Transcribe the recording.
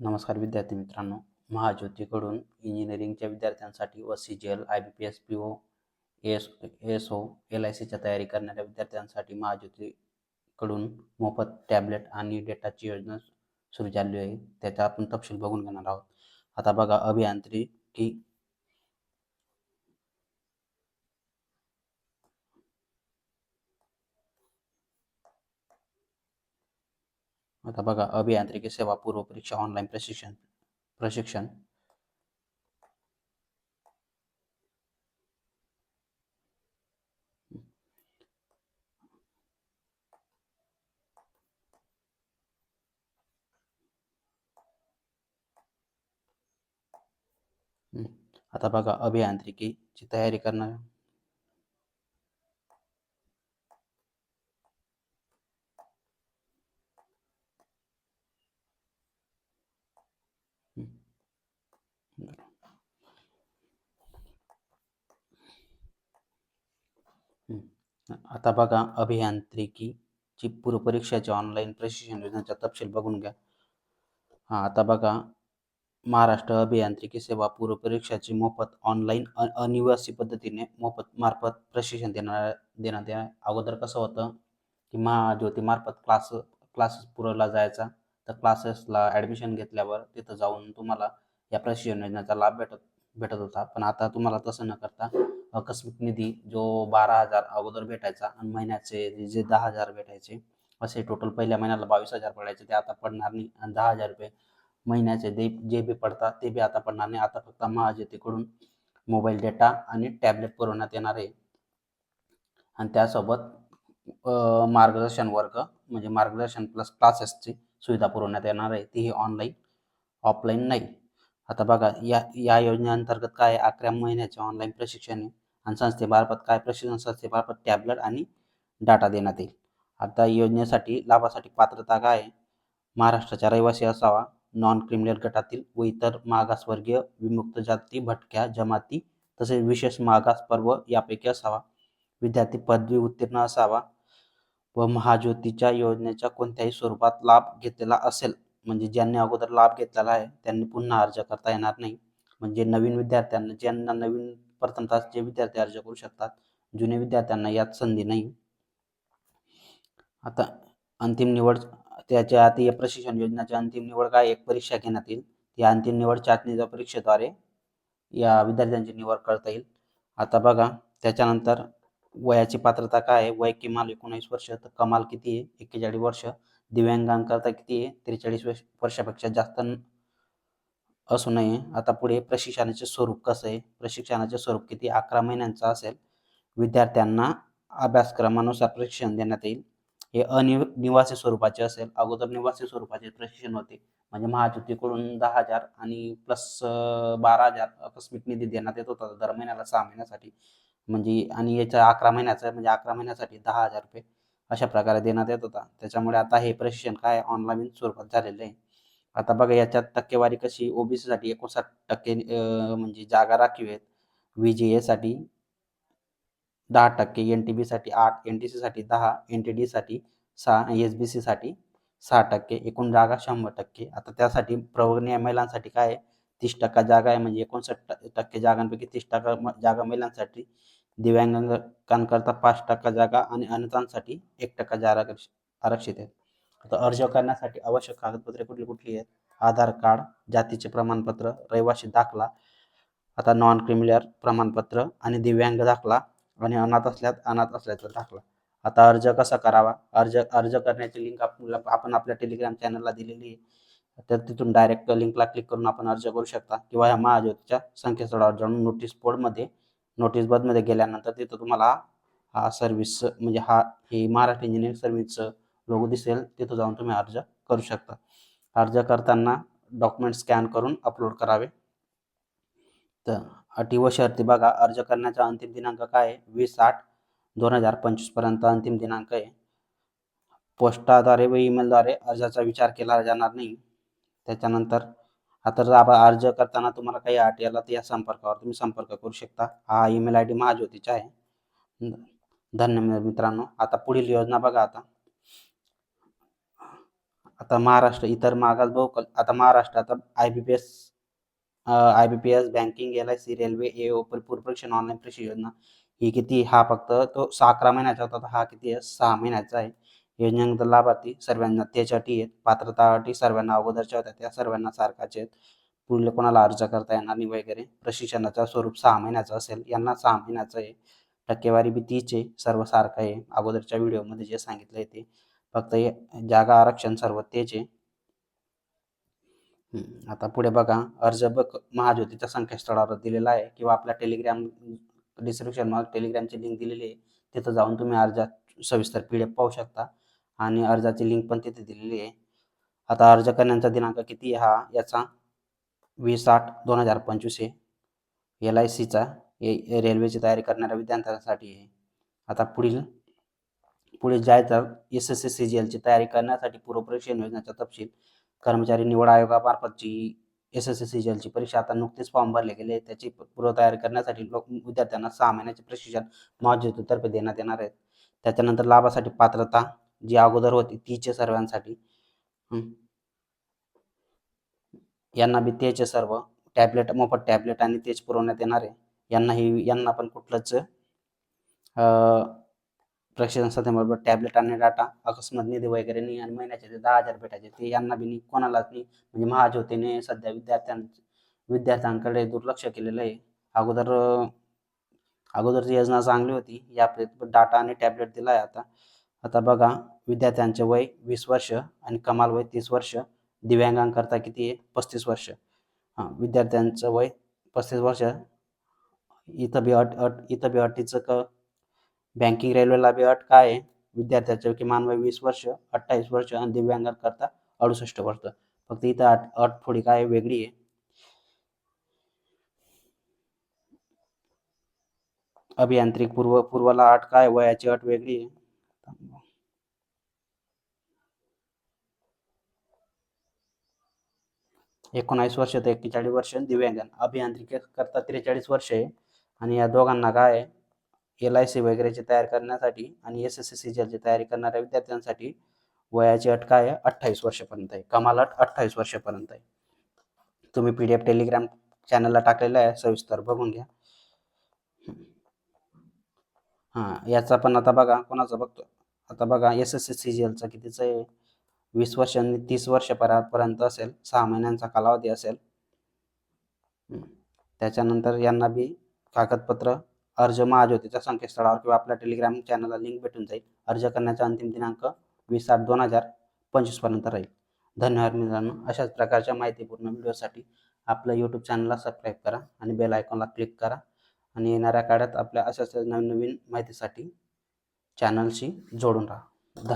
नमस्कार विद्यार्थी मित्रांनो महाज्योतीकडून इंजिनिअरिंगच्या विद्यार्थ्यांसाठी व C G L I B P S P O S S O L I सीच्या तयारी करणाऱ्या विद्यार्थ्यांसाठी महाज्योतीकडून मोफत टॅबलेट आणि डेटाची योजना सुरू झाली आहे. त्याचा आपण तपशील बघून घेणार आहोत. आता बघा अभियांत्रिकी आता बघा अभियांत्रिकी सेवा पूर्व परीक्षा ऑनलाईन प्रशिक्षण. प्रशिक्षण आता बघा अभियांत्रिकीची तयारी करणार आता बघा अभियांत्रिकीची पूर्वपरीक्षाच्या ऑनलाईन प्रशिक्षण योजनेचा तपशील बघून घ्या. हां आता बघा महाराष्ट्र अभियांत्रिकी सेवा पूर्व परीक्षाची मोफत ऑनलाईन अनिवासी पद्धतीने मोफत मार्फत प्रशिक्षण देणार देण्यात येणार अगोदर कसं होतं की महाज्योतीमार्फत क्लास क्लासेस पुरवला जायचा. तर क्लासेसला ॲडमिशन घेतल्यावर तिथं जाऊन तुम्हाला या प्रशिक्षण योजनेचा लाभ भेटत भेटत होता. पण आता तुम्हाला तसं न करता आकस्मिक निधी जो बारा हजार अगोदर भेटायचा आणि महिन्याचे जे दहा हजार भेटायचे असे टोटल पहिल्या महिन्याला बावीस हजार पडायचे ते आता पडणार नाही. आणि दहा हजार रुपये महिन्याचे दे जे बी पडतात ते बी आता पडणार नाही. आता फक्त महाजतेकडून मोबाईल डेटा आणि टॅबलेट पुरवण्यात येणार आहे. आणि त्यासोबत मार्गदर्शन वर्ग म्हणजे मार्गदर्शन प्लस क्लासेसची सुविधा पुरवण्यात येणार आहे. तीही ऑनलाईन ऑफलाईन नाही. आता बघा या या योजनेअंतर्गत काय आहे? अकरा महिन्याचे ऑनलाईन प्रशिक्षण आणि संस्थेमार्फत काय प्रशिक्षण? संस्थेमार्फत टॅबलेट आणि डाटा देण्यात येईल. आता योजनेसाठी लाभासाठी पात्रता काय महाराष्ट्राचा रहिवासी असावा नॉन क्रिमिनल गटातील व इतर मागासवर्गीय विमुक्त जाती भटक्या जमाती तसेच विशेष मागास पर्व यापैकी असावा. विद्यार्थी पदवी उत्तीर्ण असावा व महाज्योतीच्या योजनेच्या कोणत्याही स्वरूपात लाभ घेतलेला असेल म्हणजे ज्यांनी अगोदर लाभ घेतलेला आहे त्यांनी पुन्हा अर्ज करता येणार नाही. म्हणजे नवीन विद्यार्थ्यांना ज्यांना नवीन प्रथमतः जे विद्यार्थी अर्ज करू शकतात जुने विद्यार्थ्यांना यात संधी नाही. आता अंतिम निवड त्याच्या आधी या प्रशिक्षण योजनेची अंतिम निवड काय? एक परीक्षा घेण्यात येईल. या अंतिम निवड चाचणीच्या परीक्षेद्वारे या विद्यार्थ्यांची निवड करता येईल. आता बघा त्याच्यानंतर वयाची पात्रता काय आहे? वय किमान एकोणीस वर्ष तर कमाल किती आहे? एक्केचाळीस वर्ष. दिव्यांगांकरता किती आहे? त्रेचाळीस वर्ष वर्षापेक्षा जास्त असू नये. आता पुढे प्रशिक्षणाचे स्वरूप कसं आहे? प्रशिक्षणाचे स्वरूप किती? अकरा महिन्यांचं असेल. विद्यार्थ्यांना अभ्यासक्रमानुसार प्रशिक्षण देण्यात येईल. हे अनिवासी निवासी स्वरूपाचे असेल. अगोदर निवासी स्वरूपाचे प्रशिक्षण होते. म्हणजे महाज्योतीकडून दहा हजार आणि प्लस बारा हजार आकस्मिक निधी देण्यात येत होता. दर महिन्याला सहा महिन्यासाठी. म्हणजे आणि याच्या अकरा महिन्याचं म्हणजे अकरा महिन्यासाठी दहा हजार रुपये अशा प्रकारे देण्यात येत होता. त्याच्यामुळे आता हे प्रशिक्षण काय ऑनलाईन स्वरूपात झालेलं आहे. आता बघा याच्यात टक्केवारी कशी? ओबीसीसाठी एकोणसाठ टक्के म्हणजे जागा राखीव आहेत. व्ही जी एसाठी दहा टक्के एन टी बीसाठी आठ एन टी सीसाठी दहा एन टी डीसाठी सहा एस बी सीसाठी सहा टक्के एकूण जागा शंभर टक्के. आता त्यासाठी प्रवर्णीय महिलांसाठी काय आहे? तीस टक्का जागा आहे म्हणजे एकोणसाठ टक्के जागांपैकी तीस टक्का म- जागा महिलांसाठी दिव्यांगांकरता पाच टक्का जागा आणि अनाथांसाठी एक टक्का जागा आरक्ष- आरक्षित आहेत. आता अर्ज करण्यासाठी आवश्यक कागदपत्रे कुठली कुठली आहेत? आधार कार्ड जातीचे प्रमाणपत्र रहिवासी दाखला आता नॉन क्रिमिनल प्रमाणपत्र आणि दिव्यांग दाखला आणि अनाथ असल्यात अनाथ असल्याचा दाखला. आता अर्ज कसा करावा? अर्ज अर्ज करण्याची लिंक आपण आपल्या टेलिग्राम चॅनलला दिलेली आहे. तर तिथून डायरेक्ट लिंकला क्लिक करून आपण अर्ज करू शकता किंवा ह्या महाज्योतीच्या संकेतस्थळावर जाऊन नोटीस बोर्डमध्ये नोटीस बदमध्ये गेल्यानंतर तिथं तुम्हाला हा सर्व्हिस म्हणजे हा हे महाराष्ट्र इंजिनिअरिंग सर्व्हिसचं लोगो दिसेल. तिथं जाऊन तुम्ही अर्ज करू शकता. अर्ज करताना डॉक्युमेंट स्कॅन करून अपलोड करावे. तर अटी व शर्ती बघा. अर्ज करण्याचा अंतिम दिनांक काय आहे? वीस आठ दोन हजार पंचवीसपर्यंत अंतिम दिनांक आहे. पोस्टाद्वारे व ईमेलद्वारे अर्जाचा विचार केला जाणार नाही. त्याच्यानंतर आता जर आपण अर्ज करताना तुम्हाला काही अटी आला तर या संपर्कावर तुम्ही संपर्क करू शकता. हा ईमेल आय डी महाज्योतीचा आहे. धन्यवाद मित्रांनो. आता पुढील योजना बघा आता. आता महाराष्ट्र इतर मागास बहुकल आता महाराष्ट्रात I B P S I B P S banking L I C railway A O पूर्व परीक्षण ऑनलाईन परीक्षा योजना ही किती हा फक्त तो सहा अकरा महिन्याचा होता तर हा किती आहे? सहा महिन्याचा आहे. योजनेनंतर लाभार्थी सर्वांना त्याच्या अटी आहेत. पात्रता अटी सर्वांना अगोदरच्या होत्या त्या सर्वांना सारखाच आहेत. पुढे कोणाला अर्ज करता येणार नाही वगैरे प्रशिक्षणाचा स्वरूप सहा महिन्याचं असेल यांना सहा महिन्याचं आहे. टक्केवारी बी तीच आहे सर्व सारखं आहे. अगोदरच्या व्हिडिओमध्ये जे सांगितलंय ते. फक्त हे जागा आरक्षण सर्व तेच आहे. आता पुढे बघा. अर्ज बघ महाज्योतीच्या संकेतस्थळावर दिलेला आहे किंवा आपल्या टेलिग्राम डिस्क्रिप्शनमध्ये टेलिग्रामची लिंक दिलेली आहे. तिथं जाऊन तुम्ही अर्जात सविस्तर पी डी एफ पाहू शकता. आणि अर्जाची लिंक पण तिथे दिलेली आहे. आता अर्ज करण्याचा दिनांक किती हा? याचा वीस आठ दोन हजार पंचवीस आहे. एल आय सीचा रेल्वेची तयारी करणाऱ्या विद्यार्थ्यांसाठी आहे. आता पुढील पुढे जायचं S S C C G एलची तयारी करण्यासाठी पूर्वपरीक्षा योजनेचा तपशील कर्मचारी निवड आयोगामार्फतची S S S C C G एलची परीक्षा आता नुकतीच फॉर्म भरले गेले आहेत. त्याची पूर्वतयारी करण्यासाठी लोक विद्यार्थ्यांना सहा महिन्याचे प्रशिक्षण महाज्योतीतर्फे देण्यात येणार आहेत. त्याच्यानंतर लाभासाठी पात्रता जी अगोदर होती तीचे सर्वांसाठी. यांना बी तेच सर्व टॅबलेट मोफत टॅबलेट आणि तेच पुरवण्यात येणार. आहे यांनाही यांना पण कुठलंच प्रशिक्षण संस्थेबरोबर टॅबलेट आणि डाटा अकस्मात निधी वगैरे नाही आणि महिन्याचे ते दहा हजार भेटायचे. ते यांना बी नाही कोणालाच नाही. म्हणजे महाज्योतीने सध्या विद्यार्थ्यां विद्यार्थ्यांकडे दुर्लक्ष केलेलं आहे. अगोदर अगोदरची योजना चांगली होती या डाटा आणि टॅबलेट दिला आहे आता. आता बघा विद्यार्थ्यांचे वय वीस वर्ष आणि कमाल वय तीस वर्ष दिव्यांगांकरता किती आहे? पस्तीस वर्ष. हां विद्यार्थ्यांचं वय पस्तीस वर्ष. इथं बी अट अट इथं बी अटीचं क बँकिंग रेल्वेला बी अट काय आहे? विद्यार्थ्याचं किमान वय वीस वर्ष अठ्ठावीस वर्ष आणि दिव्यांगांकरता अडुसष्ट वर्ष. फक्त इथं अट अट थोडी काय वेगळी आहे. अभियांत्रिक पूर्व पूर्वला अट काय? वयाची अट वेगळी आहे. एकोणावीस वर्ष ते एक्केचाळीस वर्ष दिव्यांगन. अभियांत्रिकी करता त्रेचाळीस वर्ष आहे. आणि या दोघांना काय आहे? एल आय सी वगैरेची तयार करण्यासाठी आणि एस एस सी ची तयारी करणाऱ्या विद्यार्थ्यांसाठी वयाची अट काय आहे? अठ्ठावीस वर्षापर्यंत आहे. कमाल अट अठ्ठावीस वर्षापर्यंत आहे. तुम्ही पी डी एफ टेलिग्राम चॅनलला टाकलेला आहे. सविस्तर बघून घ्या. हां याचा पण आता बघा कोणाचा बघतो आता बघा S S S C G एलचं कितीचं आहे? वीस वर्ष तीस वर्षपर्यंत असेल सहा महिन्यांचा कालावधी असेल. त्याच्यानंतर यांना बी कागदपत्र अर्ज महाज्योतीच्या संकेतस्थळावर किंवा आपल्या टेलिग्राम चॅनलला लिंक भेटून जाईल. अर्ज करण्याचा अंतिम दिनांक वीस आठ दोन हजार पंचवीसपर्यंत राहील. धन्यवाद मित्रांनो. अशाच प्रकारच्या माहितीपूर्ण व्हिडिओसाठी आपल्या यूट्यूब चॅनलला सबस्क्राईब करा आणि बेल आयकॉनला क्लिक करा. आणि येणाऱ्या काळात आपल्या अशाच नवीन नवीन माहितीसाठी चॅनलशी जोडून राहा.